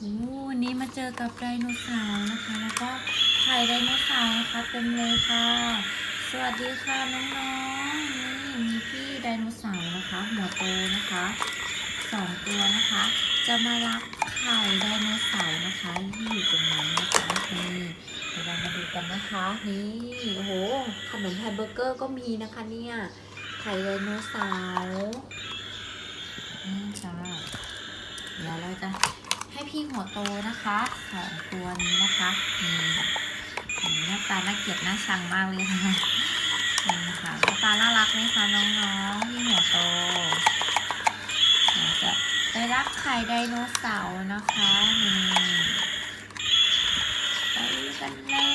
วันนี้มาเจอกับไดโนเสาร์นะคะ แล้วก็ไข่ไดโนเสาร์นะคะเต็มเลยค่ะ สวัสดีค่ะน้องๆนี่มีพี่ไดโนเสาร์นะคะหัวโตนะคะสองตัวนะคะ จะมารับไข่ไดโนเสาร์นะคะที่อยู่ตรงนั้นนะคะนี่เดี๋ยวเรามาดูกันนะคะนี่โอ้โหขนมแฮมเบอร์เกอร์ก็มีนะคะเนี่ยไข่ไดโนเสาร์นี่จ้าเดี๋ยวเราจะ พี่หัวโตนะคะสองตัวนี้นะคะนี่หน้าตาน่าเกลียดน่าชังมากเลยค่ะนี่ค่ะหน้าตาน่ารักไหมคะน้องๆพี่หัวโตจะไปรับไข่ไดโนเสาร์นะคะนี่ไปกันเลย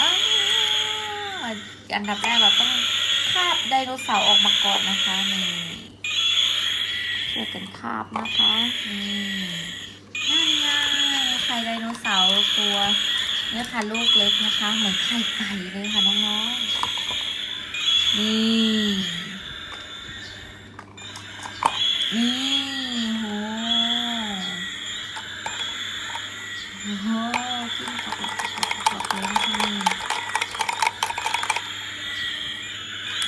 อ้าวอันดับแรกเราต้อง ไดโนเสาร์ออกมาก่อนนะคะนี่ช่วยกันคาบนะคะนี่นั่นไงไข่ไดโนเสาร์ตัวเนี่ยค่ะลูกเล็กนะคะเหมือนไข่ไก่เลยค่ะน้องๆนี่นี่โหโอ้โหกินกรอบๆๆๆเลยนะคะนี่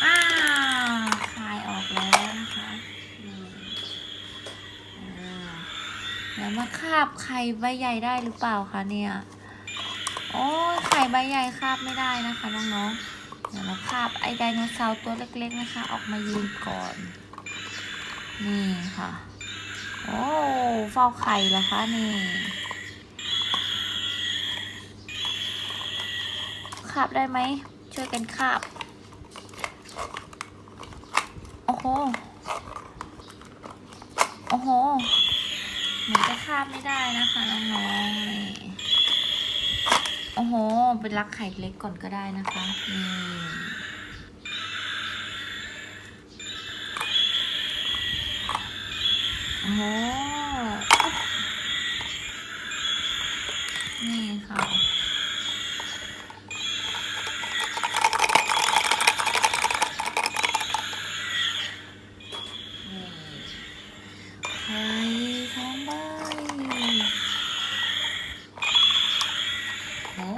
อ้าวคลายออกแล้วนะคะอืมอ่าแล้ว มาคาบไข่ใบใหญ่ได้หรือเปล่าคะเนี่ย โอ้ยไข่ใบใหญ่คาบไม่ได้นะคะน้องๆ เดี๋ยวเราคาบไอไดโนเสาร์ตัวเล็กๆนะคะ ออกมายืนก่อน นี่ค่ะ โอ้เฝ้าไข่เหรอคะนี่คาบได้ไหม ช่วยกันคาบ โอ้โห โอ้โห เหมือนจะคาดไม่ได้นะคะน้องๆโอ้โห เป็นรักไข่เล็กก่อนก็ได้นะคะนี่โอ้โหนี่ค่ะ นี่ไข่ทองใบโอ้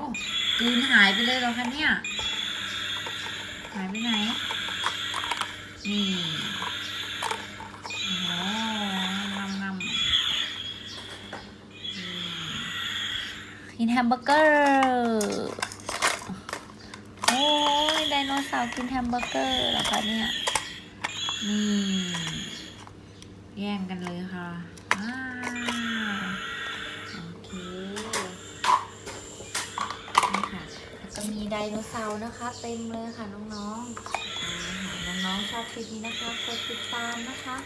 กลืน หายไปเลยเหรอคะเนี่ย หายไปไหน นี่โอ้โหงำงำอืมกินแฮมเบอร์เกอร์ โอ้ยไดโนเสาร์กินแฮมเบอร์เกอร์เหรอคะเนี่ย นี่ แย่งกันเลยค่ะ ไดโนเสาร์นะคะ เต็มเลยค่ะน้องๆน้องๆชอบคลิปนี้นะคะ กดติดตามนะคะ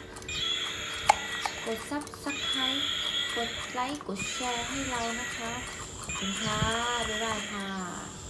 กดซับสไครต์กดไลค์ กดแชร์ให้เรานะคะขอบคุณค่ะบ๊ายบายค่ะ